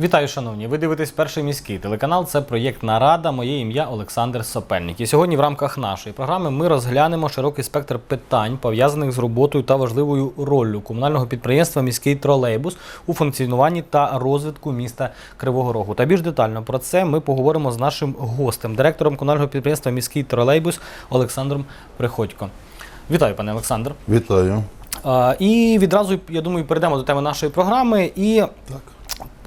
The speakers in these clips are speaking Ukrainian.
Вітаю, шановні! Ви дивитесь перший міський телеканал. Це проєкт Нарада. Моє ім'я Олександр Сопельник. І сьогодні в рамках нашої програми ми розглянемо широкий спектр питань, пов'язаних з роботою та важливою роллю комунального підприємства Міський тролейбус у функціонуванні та розвитку міста Кривого Рогу. Та більш детально про це ми поговоримо з нашим гостем, директором комунального підприємства Міський тролейбус Олександром Приходько. Вітаю, пане Олександр. Вітаю. І відразу я думаю, перейдемо до теми нашої програми. І Так.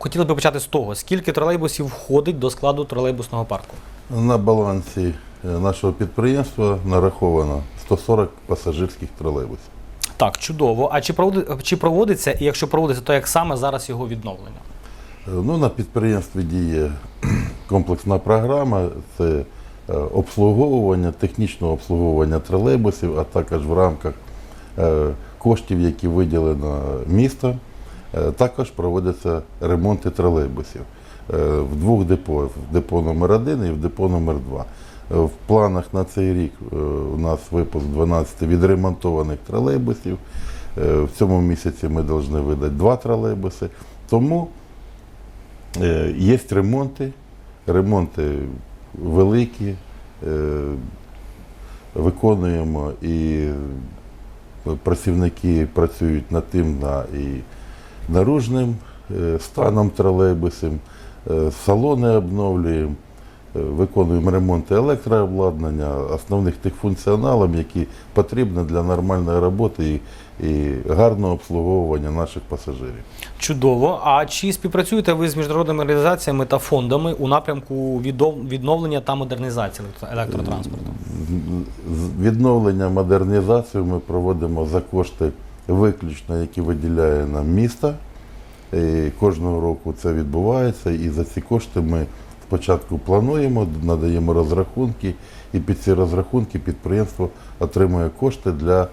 Хотіли би почати з того, скільки тролейбусів входить до складу тролейбусного парку. На балансі е, нашого підприємства нараховано 140 пасажирських тролейбусів. Так, чудово. А чи проводи- чи проводиться, і якщо проводиться, то як саме зараз його відновлення? Е, Ну, на підприємстві діє комплексна програма, це е, обслуговування, технічне обслуговування тролейбусів, а також в рамках коштів, які виділено містом, е, також проводяться ремонти тролейбусів е, в двох депо, в депо номер 1 і в депо номер 2 Е, В планах на цей рік е, у нас випуск 12 відремонтованих тролейбусів. Е, В цьому місяці ми повинні видати два тролейбуси. Тому Е, Є ремонти, ремонти великі, е, виконуємо і працівники працюють над тим на і наружним е, станом тролейбусів, е, салони обновлюємо, е, виконуємо ремонти електрообладнання, основних тих функціоналів, які потрібні для нормальної роботи і, і гарного обслуговування наших пасажирів. Чудово. А чи співпрацюєте ви з міжнародними організаціями та фондами у напрямку відновлення та модернізації електротранспорту? Відновлення, модернізацію ми проводимо за кошти виключно, які виділяє нам місто. І кожного року це відбувається, і за ці кошти ми спочатку плануємо, надаємо розрахунки, і під ці розрахунки підприємство отримує кошти для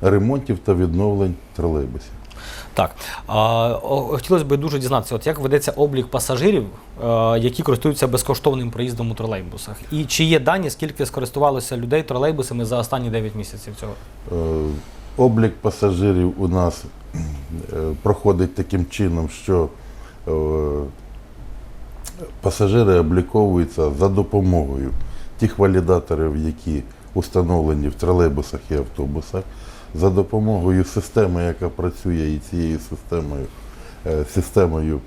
ремонтів та відновлень тролейбусів. Так. А, хотілося б дуже дізнатися, от як ведеться облік пасажирів, е, які користуються безкоштовним проїздом у тролейбусах? І чи є дані, скільки скористувалося людей тролейбусами за останні 9 місяців цього? Облік пасажирів у нас е, проходить таким чином, що е, пасажири обліковуються за допомогою тих валідаторів, які установлені в тролейбусах і автобусах, за допомогою системи, яка працює і цією системою, е, системою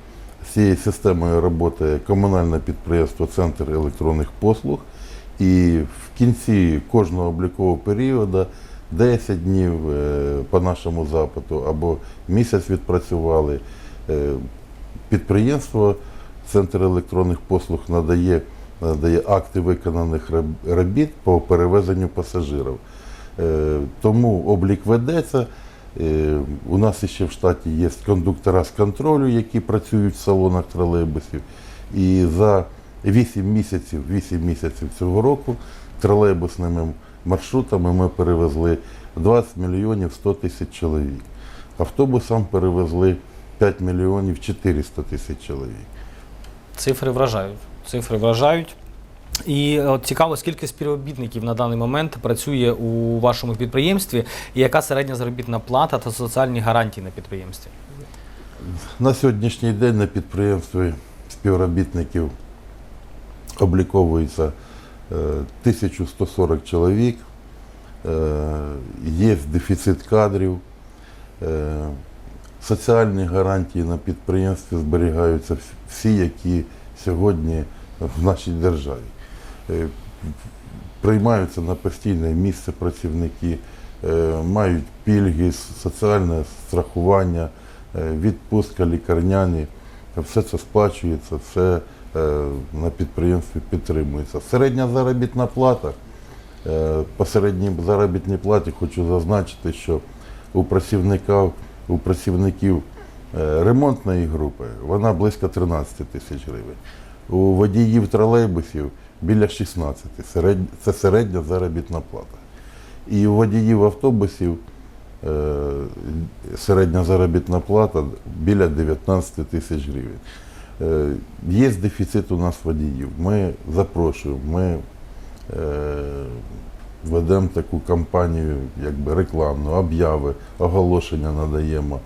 цією системою роботи комунальне підприємство Центр електронних послуг. І в кінці кожного облікового періоду 10 днів е, по нашому запиту або місяць відпрацювали. е, Підприємство Центр електронних послуг надає, надає акти виконаних робіт по перевезенню пасажирів. Е, Тому облік ведеться. У нас ще в штаті є кондуктора з контролю, які працюють в салонах тролейбусів. І за 8 місяців, 8 місяців цього року тролейбусними маршрутами ми перевезли 20 мільйонів 100 тисяч чоловік. Автобусам перевезли 5 мільйонів 400 тисяч чоловік. Цифри вражають. Цифри вражають. І от цікаво, скільки співробітників на даний момент працює у вашому підприємстві, і яка середня заробітна плата та соціальні гарантії на підприємстві? На сьогоднішній день на підприємстві співробітників обліковується е, 1140 чоловік, Е, є дефіцит кадрів, Е, соціальні гарантії на підприємстві зберігаються всі, які сьогодні в нашій державі. Е, Приймаються на постійне місце працівники, мають пільги, соціальне страхування, відпустка, лікарняні. Все це сплачується, все на підприємстві підтримується. Середня заробітна плата. Е, По середній заробітній платі хочу зазначити, що у працівників, у працівників е, ремонтної групи вона близько 13 тисяч гривень. У водіїв тролейбусів біля 16. Серед- Це середня заробітна плата. І у водіїв автобусів е, середня заробітна плата біля 19 тисяч гривень. Е, Є дефіцит у нас водіїв. Ми запрошуємо, ми е, ведемо таку кампанію, якби рекламну, обяви, оголошення надаємо.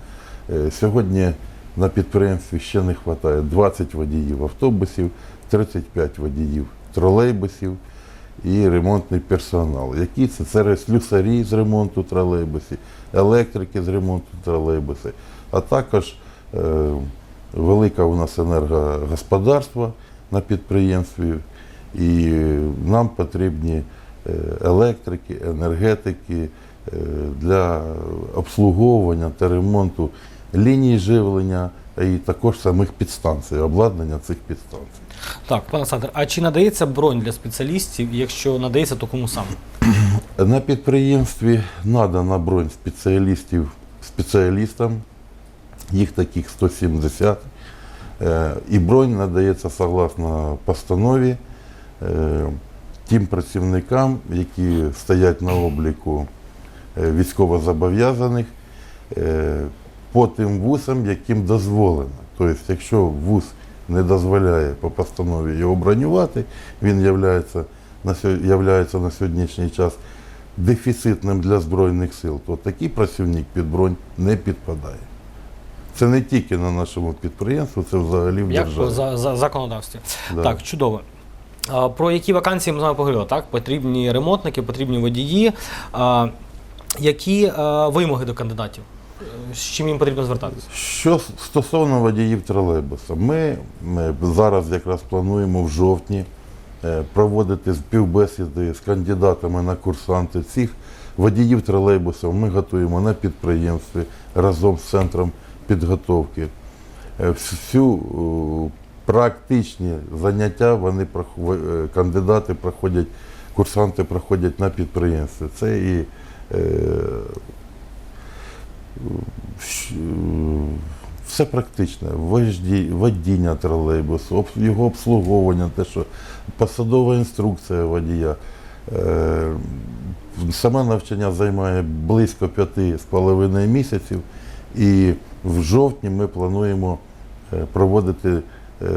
Е, Сьогодні на підприємстві ще не вистачає 20 водіїв автобусів, 35 водіїв тролейбусів і ремонтний персонал. Які це? Це слюсарі з ремонту тролейбусів, електрики з ремонту тролейбусів, а також велике у нас енергогосподарство на підприємстві, і нам потрібні е, електрики, енергетики е, для обслуговування та ремонту ліній живлення і також самих підстанцій, обладнання цих підстанцій. Так, пане Олександр, а чи надається бронь для спеціалістів? Якщо надається, то кому саме? На підприємстві надана бронь спеціалістів спеціалістам, їх таких 170. Е, І бронь надається согласно постанові е, тим працівникам, які стоять на обліку е, військовозобов'язаних по тим вузам, яким дозволено. Тобто, якщо вуз не дозволяє по постанові його бронювати, він являється на сьогоднішній час дефіцитним для Збройних сил, то такий працівник під бронь не підпадає. Це не тільки на нашому підприємстві, це взагалі в Як державі. за, за законодавстві? Да. Так, чудово. А, Про які вакансії ми з вами поговорили? Так, потрібні ремонтники, потрібні водії. А, які а, вимоги до кандидатів? Е, З чим їм потрібно звертатися? Що стосовно водіїв тролейбуса, ми, ми зараз якраз плануємо в жовтні е, проводити співбесіди з кандидатами на курсанти. Цих водіїв тролейбусів ми готуємо на підприємстві разом з центром підготовки. Е, Всю е, практичні заняття вони е, кандидати проходять, курсанти проходять на підприємстві. Це і все практичне, водіння тролейбусу, його обслуговування, те, що посадова інструкція водія. Саме навчання займає близько п'яти з половиною місяців, і в жовтні ми плануємо е, проводити е,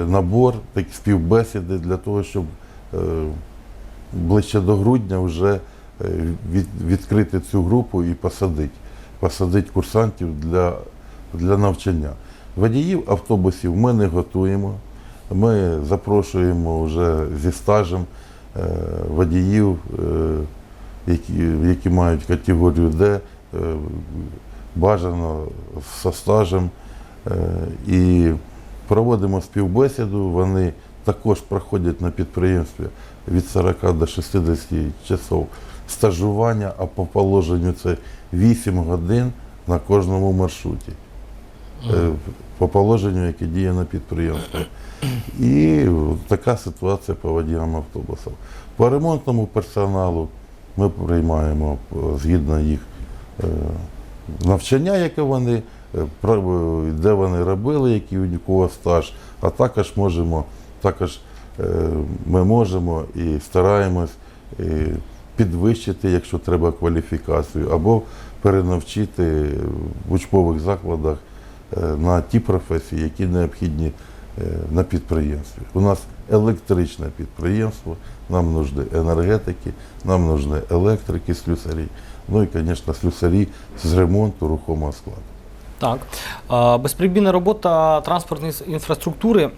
набор, такі співбесіди для того, щоб е, ближче до грудня вже відкрити цю групу і посадити посадити курсантів для, для навчання. Водіїв автобусів ми не готуємо. Ми запрошуємо вже зі стажем водіїв, які, які мають категорію Д, бажано зі стажем. Е, і проводимо співбесіду. Вони також проходять на підприємстві від 40 до 60 часов стажування, а по положенню це 8 годин на кожному маршруті. Е, По положенню, яке діє на підприємстві. І така ситуація по водіям автобусів. По ремонтному персоналу ми приймаємо е, згідно їх навчання, яке вони, е, де вони робили, який у кого стаж, а також можемо, також е, ми можемо і стараємось е, підвищити, якщо треба, кваліфікацію, або перенавчити в учбових закладах е, на ті професії, які необхідні е, на підприємстві. У нас електричне підприємство, нам нужні енергетики, нам нужні електрики, слюсарі, ну і, звісно, слюсарі з ремонту рухомого складу. Так. А, Безперебійна робота транспортної інфраструктури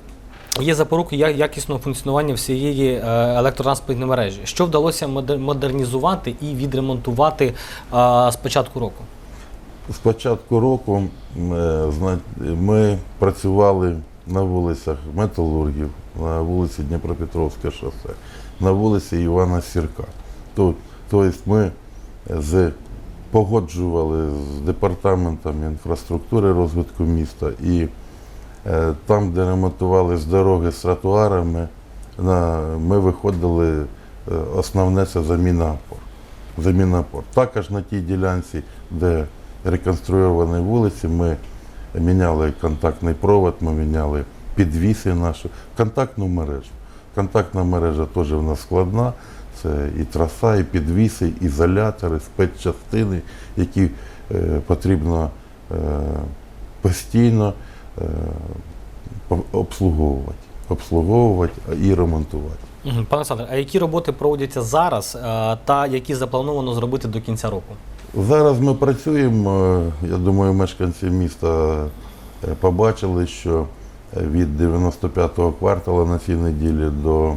є запорукою якісного функціонування всієї е, електротранспортної мережі. Що вдалося модернізувати і відремонтувати з початку року? З початку року е, ми працювали на вулицях Металургів, на вулиці Дніпропетровське шосе, на вулиці Івана Сірка. Тобто ми з, погоджували з департаментом інфраструктури розвитку міста і е, там, де ремонтували з дороги з тротуарами, ми виходили, е, основне це заміна опор. Також на тій ділянці, де реконструйовані вулиці, ми міняли контактний провод, ми міняли підвіси наші, контактну мережу. Контактна мережа теж в нас складна. Це і траса, і підвіси, ізолятори, спецчастини, які е, потрібно е, постійно е, обслуговувати, обслуговувати і ремонтувати. Пане Олександре, а які роботи проводяться зараз та які заплановано зробити до кінця року? Зараз ми працюємо. Я думаю, мешканці міста побачили, що від 95-го квартала на цій неділі до е,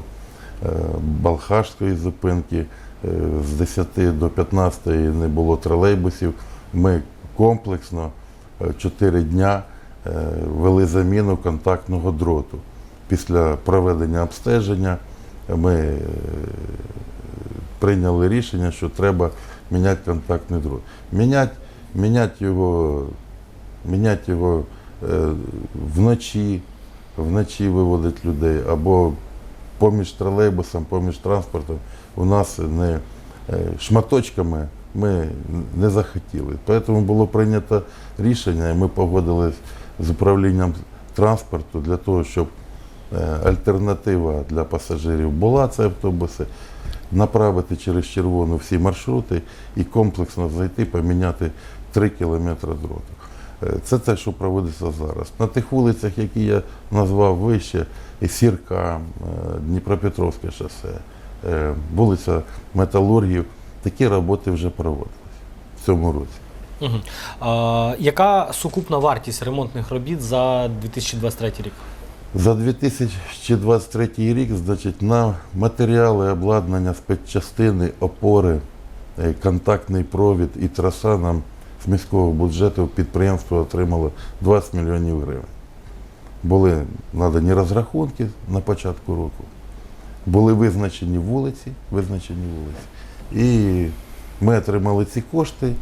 Балхашської зупинки е, з 10 до 15 не було тролейбусів. Ми комплексно 4 дня е, вели заміну контактного дроту. Після проведення обстеження ми прийняли рішення, що треба міняти контактний дрот. Міняти, його, міняти його вночі, вночі виводить людей або поміж тролейбусом, поміж транспортом у нас не е, шматочками ми не захотіли. Тому було прийнято рішення, і ми погодились з управлінням транспорту для того, щоб е, альтернатива для пасажирів була це автобуси, направити через червону всі маршрути і комплексно зайти, поміняти 3 кілометри дроту. Е, Це те, що проводиться зараз. На тих вулицях, які я назвав вище, і Сірка, е, Дніпропетровське шосе, е, вулиця Металургів, такі роботи вже проводились в цьому році. Угу. А, яка сукупна вартість ремонтних робіт за 2023 рік? За 2023 рік, значить, на матеріали, обладнання, спецчастини, опори, контактний провід і траса нам з міського бюджету підприємство отримало 20 мільйонів гривень. Були надані розрахунки на початку року, були визначені вулиці, визначені вулиці. І ми отримали ці кошти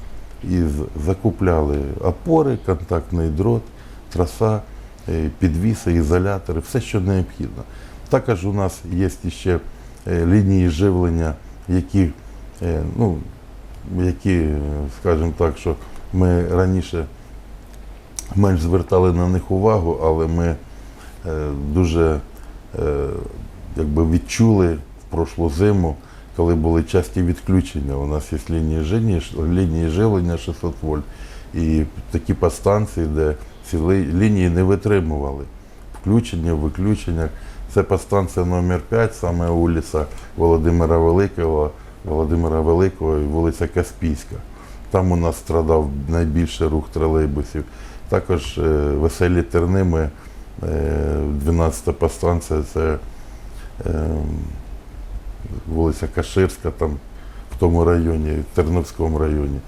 і закупляли опори, контактний дрот, траса, е, підвіси, ізолятори, все, що необхідно. Також у нас є ще е, лінії живлення, які, е, ну, які, скажімо так, що ми раніше менш звертали на них увагу, але ми е, дуже е, якби відчули в прошлу зиму, коли були часті відключення. У нас є лінії живлення, лінії живлення 600 вольт і такі подстанції, де ці лінії не витримували включення, виключення. Це подстанція номер 5, саме вулиця Володимира Великого, Володимира Великого і вулиця Каспійська. Там у нас страдав найбільше рух тролейбусів. Також е, веселі терни ми, е, 12-та подстанція, це е, вулиця Каширська, там в тому районі, в Терновському районі.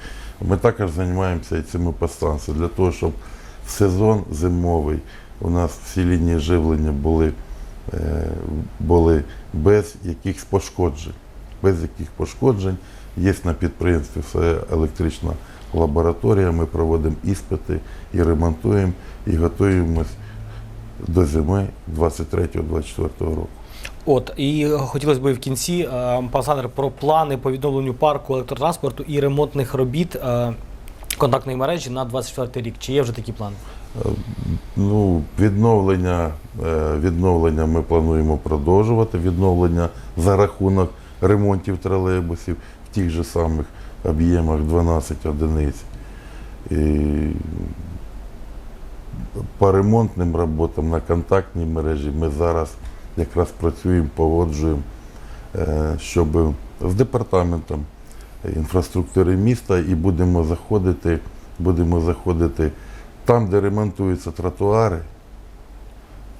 Ми також займаємося цими подстанціями для того, щоб в сезон зимовий у нас всі лінії живлення були, були без якихось пошкоджень. Без яких пошкоджень. Є на підприємстві все електрична лабораторія, ми проводимо іспити і ремонтуємо, і готуємось до зими 23-24 року. От і хотілося б в кінці, е, пан Олександр, про плани по відновленню парку електротранспорту і ремонтних робіт е, контактної мережі на 24 рік. Чи є вже такі плани? Ну, відновлення, е, відновлення ми плануємо продовжувати. Відновлення за рахунок ремонтів тролейбусів в тих же самих об'ємах 12 одиниць. І по ремонтним роботам на контактній мережі ми зараз якраз працюємо, погоджуємо, е, щоб з департаментом інфраструктури міста і будемо заходити, будемо заходити там, де ремонтуються тротуари,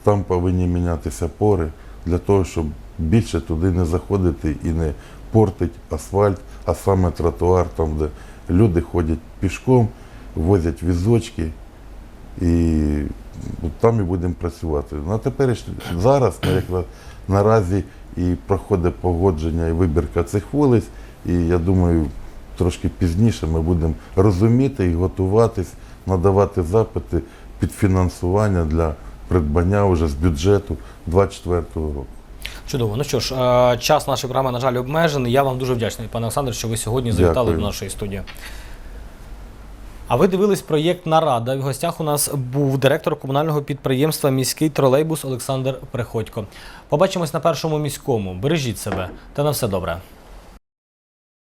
там повинні мінятися пори для того, щоб більше туди не заходити і не портить асфальт, а саме тротуар, там, де люди ходять пішком, возять візочки, і там і будемо працювати. Ну, а тепер зараз ми наразі і проходить погодження і вибірка цих вулиць, і я думаю, трошки пізніше ми будемо розуміти і готуватись, надавати запити під фінансування для придбання вже з бюджету 2024 року. Чудово. Ну що ж, е, час нашої програми, на жаль, обмежений. Я вам дуже вдячний, пане Олександр, що ви сьогодні завітали Дякую. до нашої студії. А ви дивились проєкт Нарада. В гостях у нас був директор комунального підприємства Міський тролейбус Олександр Приходько. Побачимось на першому міському. Бережіть себе та на все добре.